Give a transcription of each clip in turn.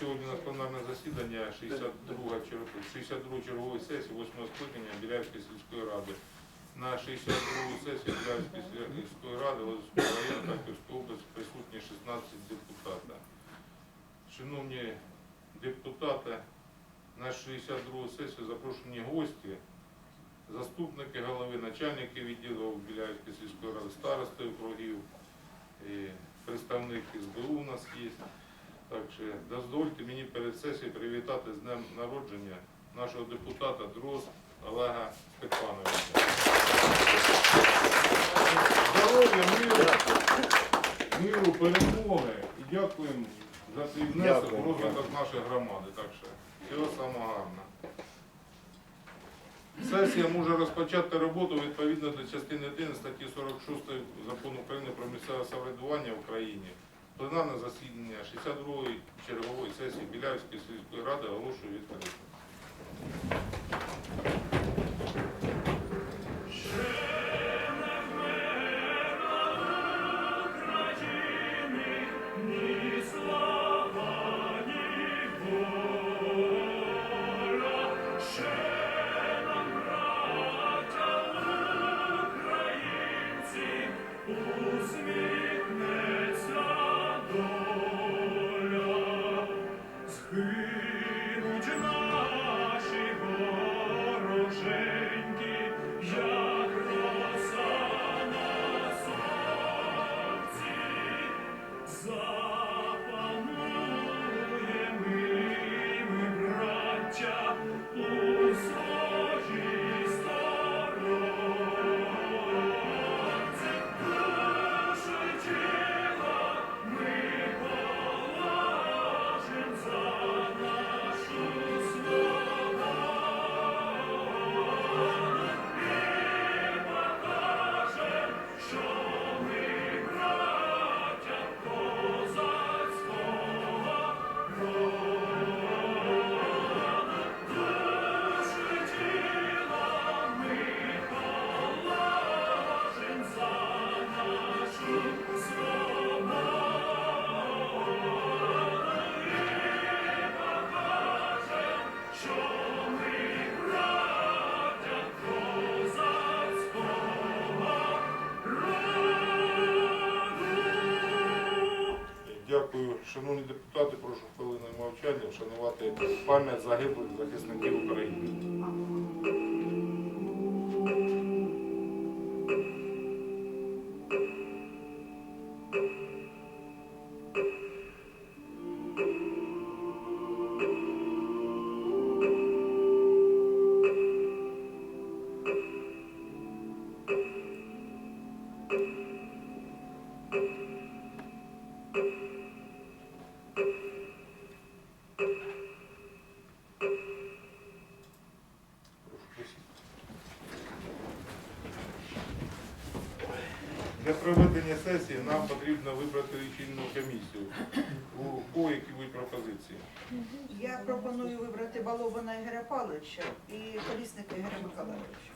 Сьогодні у нас пленарне засідання 62 62 чергової сесії 8 скликання Біляївської сільської ради. На 62 сесію Біляївської сільської ради Лозівського району Харківської області присутні 16 депутатів. Шановні депутати, на 62 сесію запрошені гості, заступники голови, начальники відділів Біляївської сільської ради, старости округів, представник СБУ у нас є. Так що дозвольте мені перед сесією привітати з днем народження нашого депутата Дрозд Олега Степановича. Здоров'я, миру, миру, перемоги і дякуємо за твій внесок у розвиток нашої громади. Так що всього самого гарного. Сесія може розпочати роботу відповідно до частини 1 статті 46 Закону України про місцеве самоврядування в Україні. Пленарне засідання 62-ї чергової сесії Біляївської сільської ради оголошую відкритим. Вшанувати пам'ять загиблих захисників України. Проведення сесії нам потрібно вибрати лічильну комісію. У кого які будуть пропозиції? Я пропоную вибрати Балобана Ігоря Павловича і колісника Ігоря Миколаївича.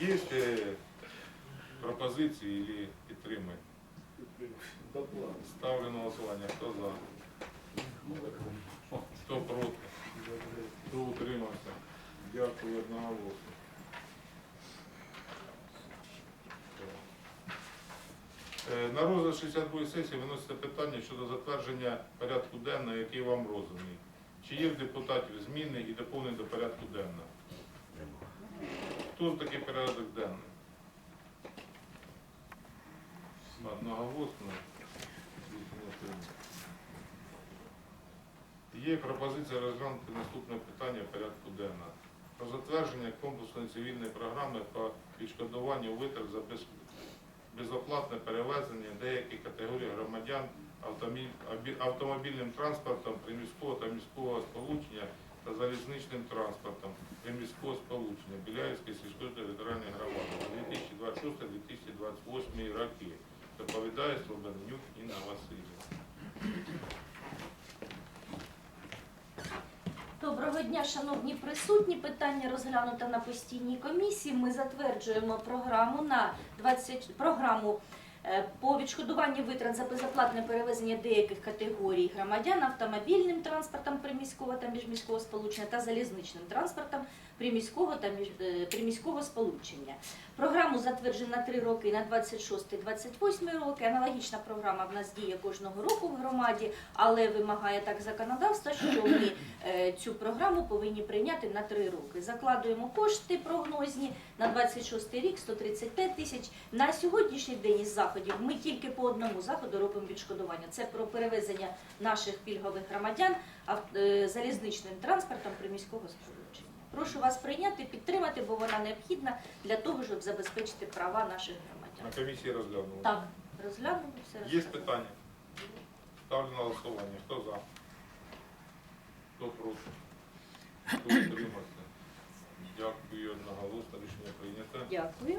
Є е, пропозиції чи підтримує? Ставлю на голосування. Хто за? Хто проти? Хто утримався? Дякую одноголосно. Е, На розгляд 62 сесії виноситься питання щодо затвердження порядку денного, який вам розданий. Чи є в депутатів зміни і доповнення до порядку денного? Хто такий порядок денний? Одноголосно. Є пропозиція розглянути наступне питання порядку денного. Про затвердження комплексної цивільної програми по відшкодуванню витрат за без- безоплатне перевезення деяких категорій громадян автомобільним транспортом приміського та міського сполучення та залізничним транспортом приміського сполучення Біляївської сільської територіальної громади на 2026-2028 роки. Доповідає Слободенюк Інна Васильівна. Доброго дня, шановні присутні. Питання розглянуто на постійній комісії. Ми затверджуємо програму на 20, програму По відшкодуванню витрат за безоплатне перевезення деяких категорій громадян автомобільним транспортом приміського та міжміського сполучення та залізничним транспортом приміського та е, приміського сполучення. Програму затверджено на 3 роки на 26-28 роки. Аналогічна програма в нас діє кожного року в громаді, але вимагає так законодавство, що ми е, цю програму повинні прийняти на 3 роки. Закладуємо кошти прогнозні на 26 рік 135 тисяч. На сьогоднішній день із заходів ми тільки по одному заходу робимо відшкодування. Це про перевезення наших пільгових громадян е, залізничним транспортом приміського сполучення. Прошу вас прийняти, підтримати, бо вона необхідна для того, щоб забезпечити права наших громадян. На комісії розглянули. Так, розглянули все. Є питання? Ставлю на голосування. Хто за? Хто проти? Хто утримався? Дякую одноголосно. Рішення прийнято. Дякую.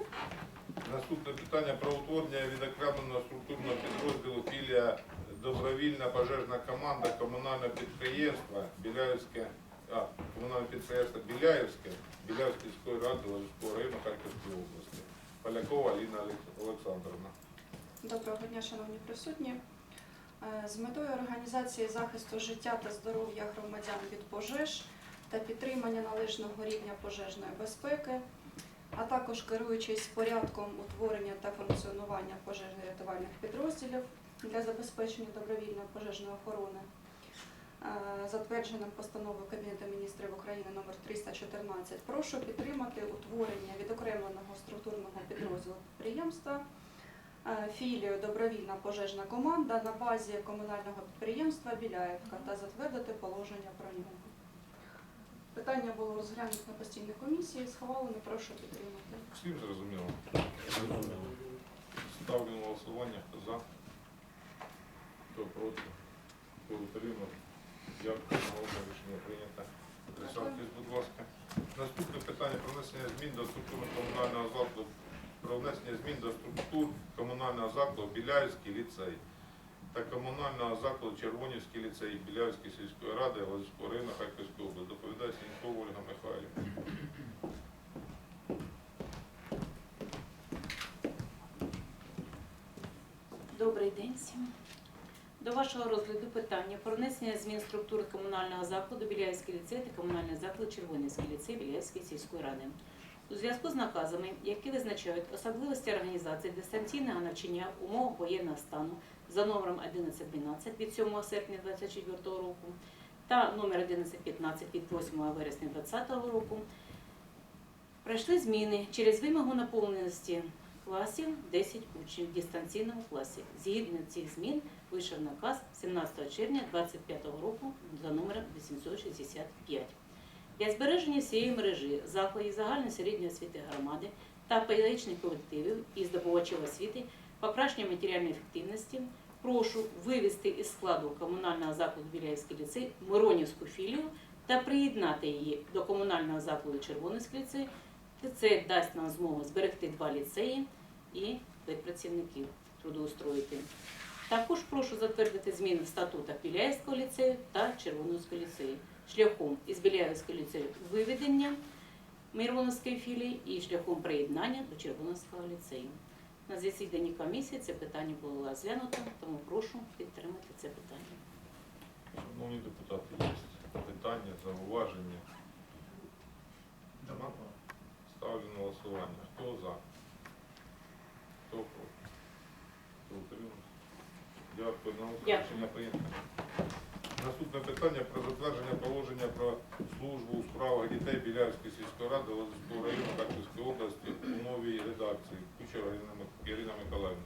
Наступне питання про утворення відокремленого структурного підрозділу філія Добровільна пожежна команда комунального підприємства Біляївське, а, комунальне підприємство Біляївське, Біляївської сільської ради Лозівського району Харківської області. Полякова Аліна Олександровна. Доброго дня, шановні присутні. Е, З метою організації захисту життя та здоров'я громадян від пожеж та підтримання належного рівня пожежної безпеки, а також керуючись порядком утворення та функціонування пожежно-рятувальних підрозділів для забезпечення добровільної пожежної охорони, е, затвердженим постановою Кабінету міністрів України номер 314, прошу підтримати утворення відокремленого структурного підрозділу підприємства е, філію Добровільна пожежна команда на базі комунального підприємства Біляєвка та затвердити положення про нього. Питання було розглянуто на постійній комісії, схвалено, прошу підтримати. Всім зрозуміло? Ставлю на голосування. Хто за? Хто проти? Хто утримав? Дякую. Голосне рішення прийнято. Присадьтесь, будь ласка. Наступне питання про внесення змін до структури комунального закладу про внесення змін до структур комунального закладу Біляївський ліцей та комунального закладу Червонівський ліцей Біляївської сільської ради Лозівського району Харківської області. Доповідає Сінькова Ольга Михайлівна. Добрий день всім. До вашого розгляду питання про внесення змін структури комунального закладу Біляївський ліцей та комунальний заклад Червонівський ліцей Біляївської сільської ради. У зв'язку з наказами, які визначають особливості організації дистанційного навчання в умовах воєнного стану за номером 1112 від 7 серпня 2024 року та номер 1115 від 8 вересня 2020 року, пройшли зміни через вимогу наповненості класів 10 учнів в дистанційному класі. Згідно цих змін вийшов наказ 17 червня 2025 року за номером 865. Для збереження всієї мережі закладів загальної середньої освіти громади та педагогічних колективів і здобувачів освіти, покращення матеріальної ефективності, прошу вивести із складу комунального закладу Біляївський ліцей Миронівську філію та приєднати її до комунального закладу Червонівський ліцей. Це дасть нам змогу зберегти два ліцеї і педпрацівників трудоустроїти. Також прошу затвердити зміни в статутах Біляївського ліцею та Червонівського ліцею шляхом із Біляївського ліцею виведення Мироновської філії і шляхом приєднання до Червонівського ліцею. На засіданні комісії це питання було розглянуто, тому прошу підтримати це питання. Шановні депутати, є питання, зауваження? Ставлю на голосування. Хто за? Хто проти? Хто утримався? Дякую. На Дякую. рішення прийнято. Наступне питання про затвердження положення про службу у справах дітей Біляївської сільської ради Лозівського району Харківської області у новій редакції. Кучера Ірина Ірина Миколаївна.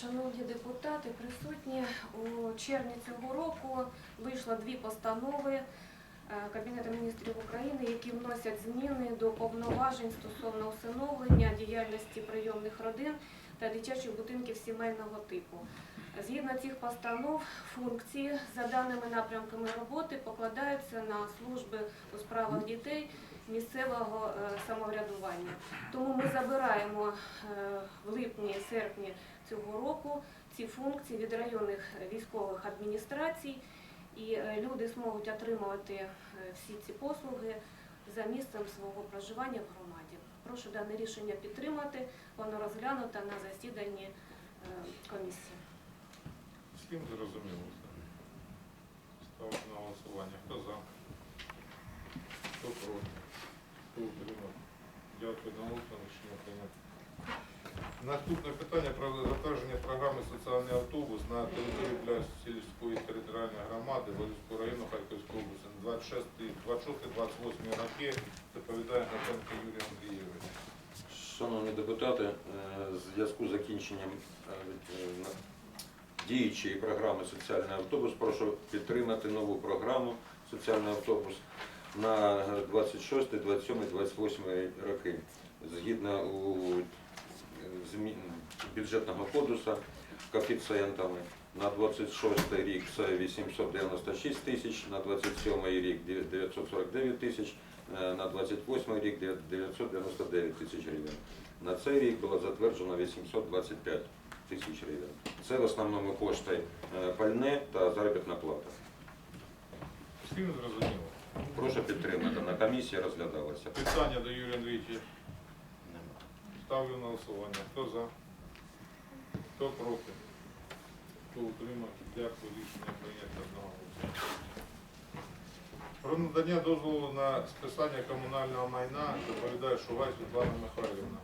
Шановні депутати, присутні у червні цього року вийшло дві постанови е, Кабінету міністрів України, які вносять зміни до повноважень стосовно усиновлення діяльності прийомних родин та дитячих будинків сімейного типу. Згідно цих постанов, функції за даними напрямками роботи покладаються на служби у справах дітей місцевого е, самоврядування. Тому ми забираємо е, в липні-серпні цього року ці функції від районних військових адміністрацій, і е, люди зможуть отримувати всі ці послуги за місцем свого проживання в громаді. Прошу дане рішення підтримати, воно розглянуто на засіданні е, комісії. Всім зрозуміло все. Ставлю на голосування. Хто за? Хто проти? Хто утримав? Дякую на голосування. Наступне питання про затвердження програми соціальний автобус на території для сільської територіальної громади Волинського району Харківської області на 26-28 роки доповідає Гатенко Юрій Андрійович. Шановні депутати, е, в зв'язку з закінченням е, е, діючої програми Соціальний автобус прошу підтримати нову програму Соціальний автобус на 26, 27, 28 роки. Згідно у змін бюджетного кодексу коефіцієнтами на 26 рік це 896 тисяч, на 27 рік 949 тисяч, е, на 28 рік 999 тисяч гривень. На цей рік було затверджено 825 тисяч гривень. Це в основному кошти е, пальне та заробітна плата. Всім зрозуміло. Прошу підтримати. На комісії розглядалося. Питання до Юрія Андрійовича. Ставлю на голосування. Хто за? Хто проти? Хто утримав? Дякую. Рішення прийнято одного голосу. Про надання дозволу на списання комунального майна доповідає Шугай Світлана Михайлівна.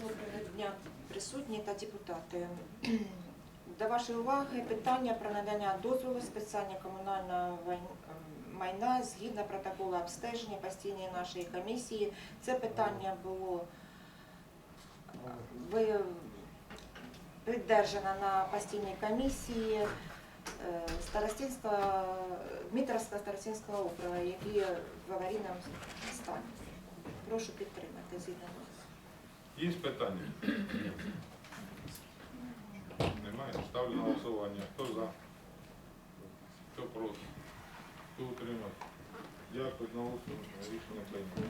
Доброго дня, присутні та депутати. До вашої уваги питання про надання дозволу списання комунального майна згідно протоколу обстеження постійної нашої комісії. Це питання було е, придержано на постійній комісії е, Старостинського, Дмитровського Старостинського округу, які в аварійному стані. Прошу підтримати згідно. Є питання? Немає. Ставлю голосування. Хто за? Хто проти? Хто утримав? Дякую на. Рішення прийнято.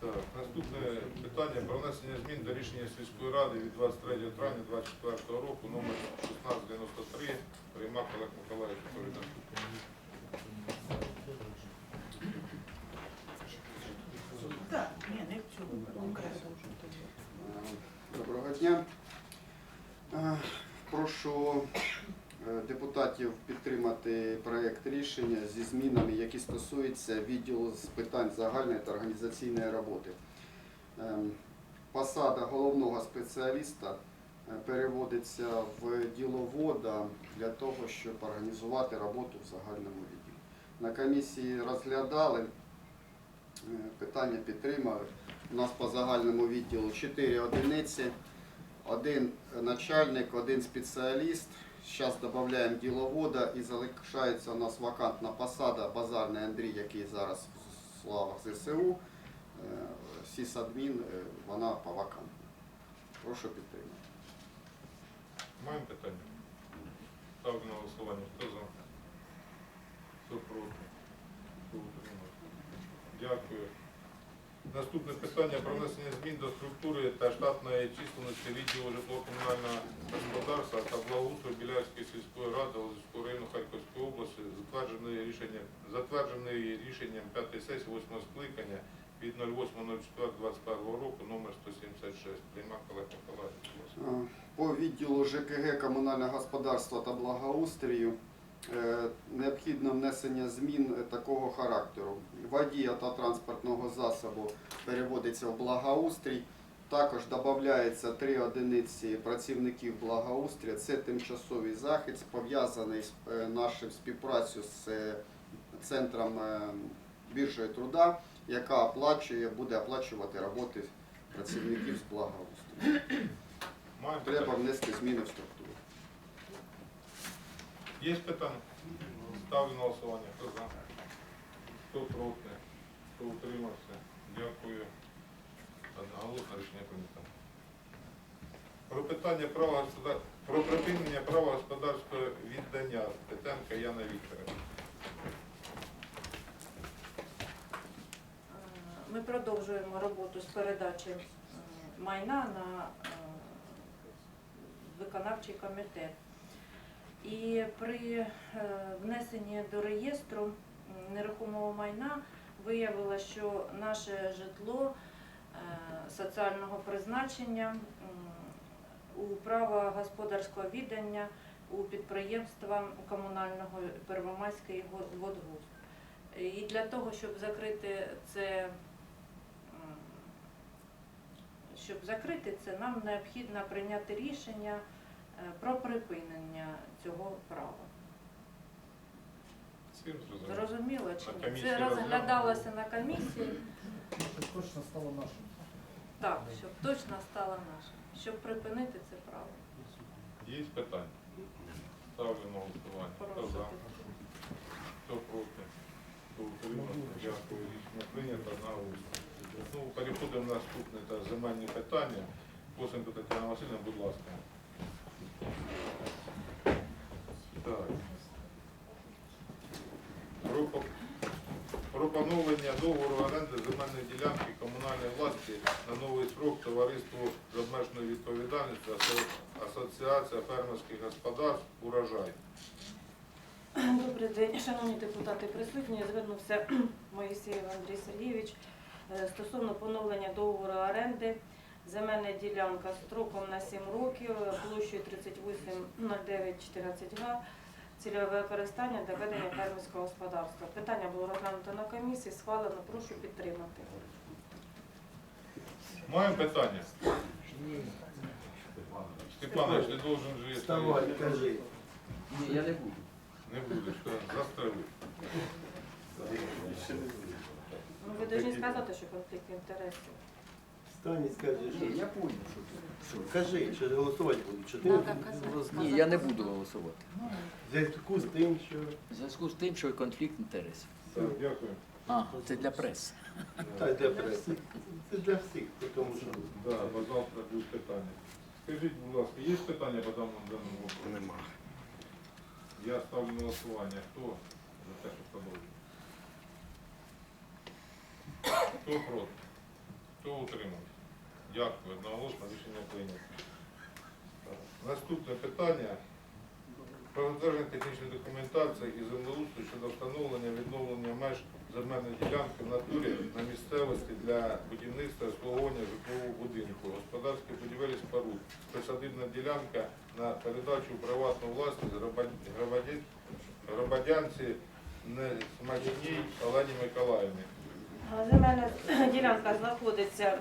Так, наступне питання про внесення змін до рішення сільської ради від 23 травня 2024 року номер 1693 Римак Олег Миколаївич доповідає. Так, ні, не в цьому окремо. Доброго дня. Е, Прошу депутатів підтримати проект рішення зі змінами, які стосуються відділу з питань загальної та організаційної роботи. Ем, Посада головного спеціаліста е, переводиться в діловода для того, щоб організувати роботу в загальному відділі. На комісії розглядали, е, питання підтримали. У нас по загальному відділу 4 одиниці, один начальник, один спеціаліст. Зараз додаємо діловода і залишається у нас вакантна посада базарний Андрій, який зараз в славах ЗСУ. Е, Сісадмін, е, вона по вакантній. Прошу підтримати. Маємо питання? Ставлю на голосування. Хто за? Хто проти? Дякую. Наступне питання про внесення змін до структури та штатної численності відділу житлово-комунального господарства та благоустрою Біляївської сільської ради Лозівського району Харківської області, затверджений рішенням, затверджений рішенням 5 сесії 8 скликання від 08.04.21 року номер 176. Приймак Олег Миколаївич. будь ласка. Е, По відділу ЖКГ комунального господарства та благоустрію необхідно внесення змін е, такого характеру. Водія та транспортного засобу переводиться в благоустрій. Також додається три одиниці працівників благоустрія. Це тимчасовий захист, пов'язаний з е, нашою співпрацею з е, центром е, біржею труда, яка оплачує, буде оплачувати роботи працівників з благоустрою. Треба внести зміни в структуру. Є питання? Ставлю на голосування. Хто за? Хто проти? Хто утримався? Дякую. Одноголосно рішення прийнято. Про питання права господар... про припинення права господарського віддання Тетенка Яна Вікторовна. Е, Ми продовжуємо роботу з передачі е, майна на е, виконавчий комітет. І при е, внесенні до реєстру нерухомого майна виявилося, що наше житло е, соціального призначення у права господарського віддання у підприємства комунального Первомайський водгуз. І для того, щоб закрити це, щоб закрити це, нам необхідно прийняти рішення про припинення цього права. Зрозуміло. Чи ні? Це розглядалося на комісії. Щоб Точно стало нашим. Так, щоб точно стало нашим, щоб припинити це право. Є питання? Ставлю на голосування. Хто за? Хто проти? Хто утримався? Дякую. Рішення прийнято на. Ну, переходимо в наступне та земельні питання. Косенко Тетяна Васильівна, будь ласка. Так. Про, поновлення договору оренди земельної ділянки комунальної власності на новий срок товариству з обмеженою відповідальністю Асоціація фермерських господарств Урожай. Добрий день, шановні депутати присутні. Звернувся Моїсеєв Андрій Сергійович е, стосовно поновлення договору оренди. Земельна ділянка строком на 7 років, площею 380914 га, цільове використання для ведення фермерського господарства. Питання було розглянуто на комісії, схвалено, прошу підтримати. Маємо питання? Степанович, ти должен же... Вставай, кажи. Ні, я не буду. Не будеш, застрелив. Ну, ви повинні сказати, що конфлікт інтересів. Встань і скажи, що. я понял, що ти. що. Кажи, що голосувати будуть. Що ти Ні, я не буду голосувати. в зв'язку з тим, що В зв'язку з тим, що конфлікт інтересів. Так, дякую. А, це для преси. та для преси. Це для всіх, тому що Да, бо завтра будуть питання. Скажіть, будь ласка, є питання по даному даному вопросу? Нема. Я ставлю на голосування. Хто за те, що продовжує? Хто проти? Хто утримався? Дякую. Одноголосно рішення прийнято. Наступне питання. Про затвердження технічної документації і землеустрою щодо встановлення відновлення меж земельної ділянки в натурі на місцевості для будівництва і обслуговування житлового будинку, господарських будівель споруд, присадибна ділянка на передачу приватну власність громад- громадян- громадянці Несмачній Олені Миколаївні. Земельна ділянка знаходиться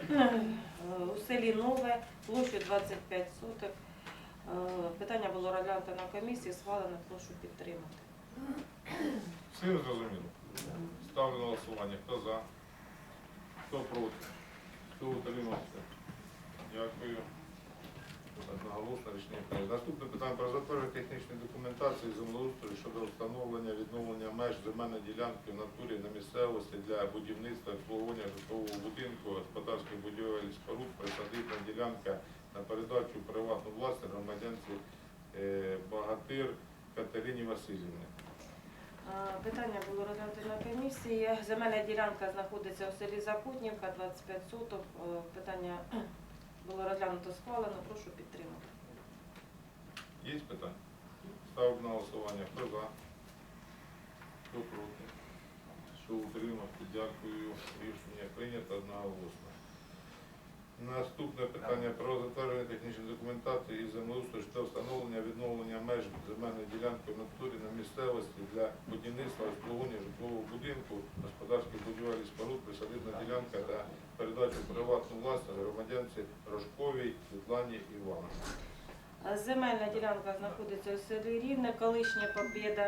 у селі Нове, площу 25 соток. Питання було розглянуто на комісії, схвалено, прошу підтримати. Всім зрозуміло? Ставлю на голосування. Хто за? Хто проти? Хто утримався? Дякую. Одноголосно рішення прийнято. Наступне питання про затвердження технічної документації землеустрою щодо встановлення відновлення меж земельної ділянки в натурі на місцевості для будівництва обслуговування житлового будинку, господарських будівель споруд, присадибна ділянка на передачу приватну власність громадянці е, Багатир Катерині Васильівні. Питання було розглянуто на комісії. Земельна ділянка знаходиться у селі Запутнівка, 25 соток. Е, Питання було розглянуто схвалено, прошу підтримати. Є питання? Ставлю на голосування. Хто за? Хто проти? Що утримався? Дякую. Рішення прийнято одноголосно. Наступне питання про затвердження технічної документації і землеустрою щодо встановлення відновлення меж земельної ділянки в натурі на місцевості для будівництва обслуговування житлового будинку, господарських будівель і споруд, присадибна ділянка та передачу приватну власність громадянці Рожковій Світлані Івановні. Земельна ділянка знаходиться у селі Рівне, колишня Побєда,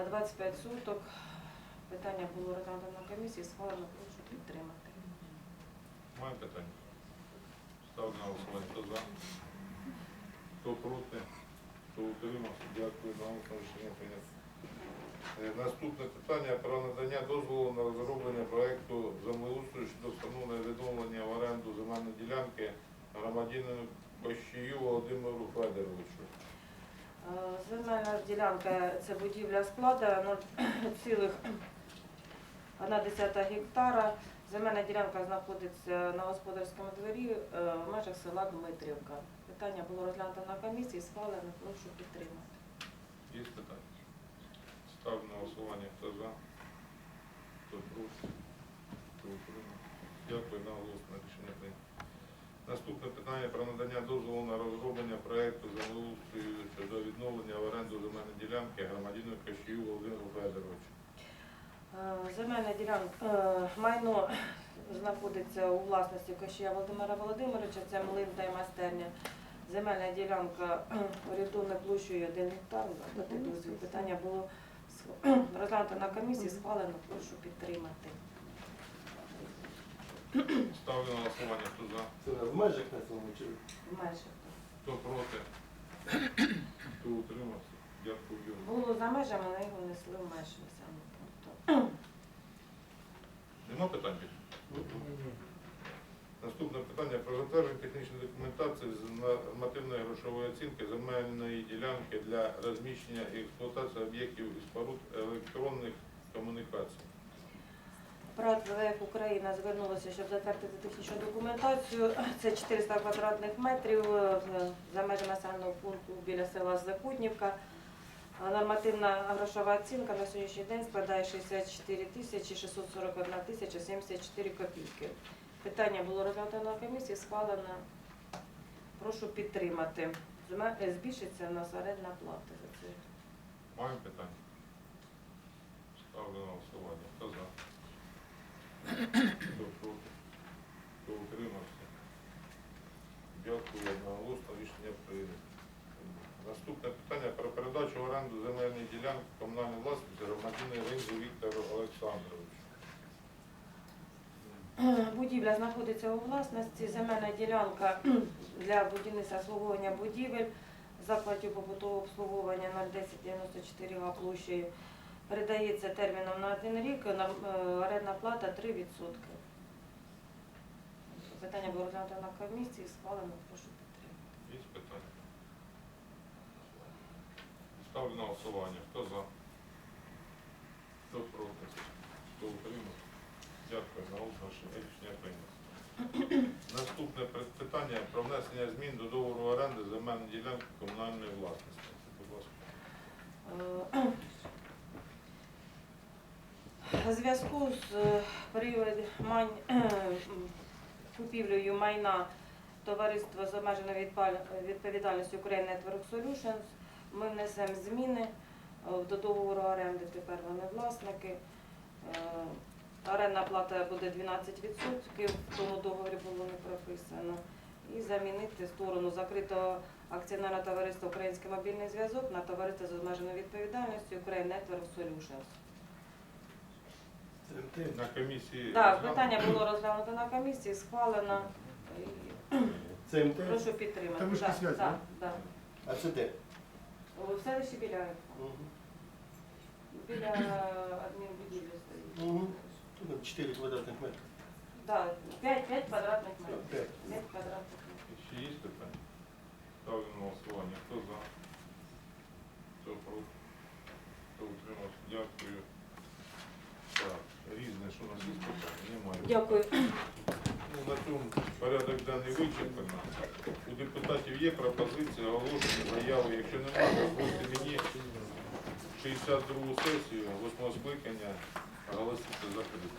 е, 25 суток. Питання було розглянуто на комісії, схвалено, прошу підтримати. Має питання? Ставлю на. Хто за? Хто проти? Хто утримався? Дякую. На рішення прийнято. Е, Наступне питання про надання дозволу на розроблення проекту землеустрою щодо встановлення відновлення в оренду земельної ділянки громадянину Бащію Володимиру Федоровичу. Е, Земельна ділянка це будівля склада 0,1 гектара. Земельна ділянка знаходиться на господарському дворі е, в межах села Дмитрівка. Питання було розглянуто на комісії, схвалено, прошу підтримати. Є питання? Ставлю на голосування. Хто за? Хто проти? Хто утримався? Дякую, наголосно рішення прийнято. Наступне питання про надання дозволу на розроблення проекту землеустрою щодо відновлення в оренду земельної ділянки громадянину Кащію Володимиру Федоровичу. Е, Земельна ділянка, е, майно знаходиться у власності Кащія Володимира Володимировича, це млин та й майстерня. Земельна ділянка орієнтовною площею 1 гектар. Дати. Питання було розглянуто на комісії, схвалено, прошу підтримати. Ставлю на голосування. Хто за? Це в межах населеного чи В межах. Хто проти? Хто утримався? Дякую. Було за межами, але його внесли в межі пункту. Нема питань? Наступне питання про затвердження технічної документації з нормативної грошової оцінки земельної ділянки для розміщення і експлуатації об'єктів і споруд електронних комунікацій. Прат ВВФ Україна звернулася, щоб затвердити технічну документацію. Це 400 квадратних метрів е, за межами населеного пункту біля села Закутнівка. Нормативна грошова оцінка на сьогоднішній день складає 64 тисячі 641 тисяча 74 копійки. Питання було розглянуто на комісії, схвалено. Прошу підтримати. Е, Збільшиться у нас орендна плата за це. Маємо питання? Ставлю на голосування. Хто за? Хто проти? Хто утримався? Дякую одноголосно. Рішення прийнято. Наступне питання про передачу в оренду земельної ділянки комунальної власності громадянину Ринзу Віктору Олександровичу. Будівля знаходиться у власності. Земельна ділянка для будівництва обслуговування будівель закладів побутового обслуговування 01094 га площею передається терміном на один рік, е, орендна плата 3%. Питання було розглянуто на комісії, схвалено, прошу підтримати. Є питання? Ставлю на голосування. Хто за? Хто проти? Хто утримався? Дякую. На рішення прийнято. Наступне питання про внесення змін до договору оренди земельної ділянки комунальної власності. Будь ласка. Е, У зв'язку з е, період купівлею майна товариства з обмеженою відповідальністю Ukraine Network Solutions ми внесемо зміни е, до договору оренди. Тепер вони власники. Е, Орендна плата буде 12%, в тому договорі було не прописано. І замінити сторону закритого акціонерного товариства Український мобільний зв'язок на товариство з обмеженою відповідальністю Ukraine Network Solutions. На комісії. Так, питання було розглянуто на комісії, схвалено. І Прошу підтримати. Так, так, так. А це де? У селищі Біляєв. Угу. Біля адмінбудівлі стоїть. Угу. Тут 4 квадратних метри. Так, 5, 5 квадратних метрів. 5 квадратних метрів. Ще є питання? Ставлю на голосування. Хто за? Хто проти? Хто утримався? Дякую. Так, різне, що у нас є питання? Немає. Дякую. Ну, на цьому порядок денний вичерпано. У депутатів є пропозиція, оголошення, заяви. Якщо немає, дозвольте мені 62 сесію 8 скликання оголосити закритою.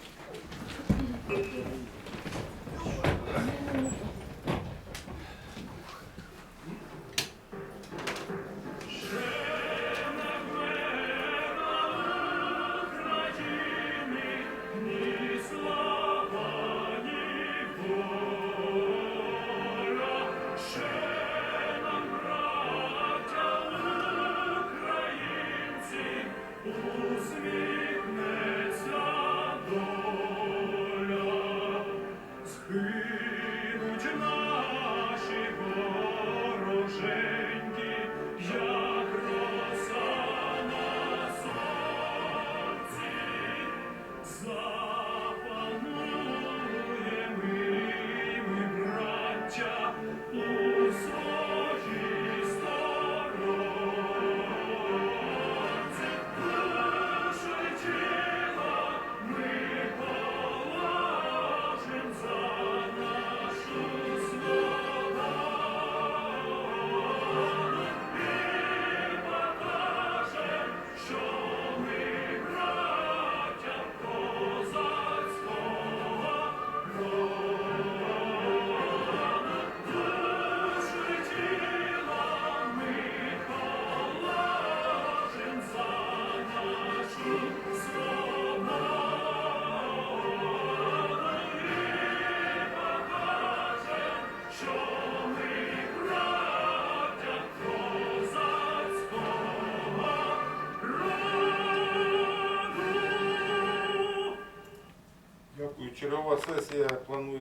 чергова сесія планує.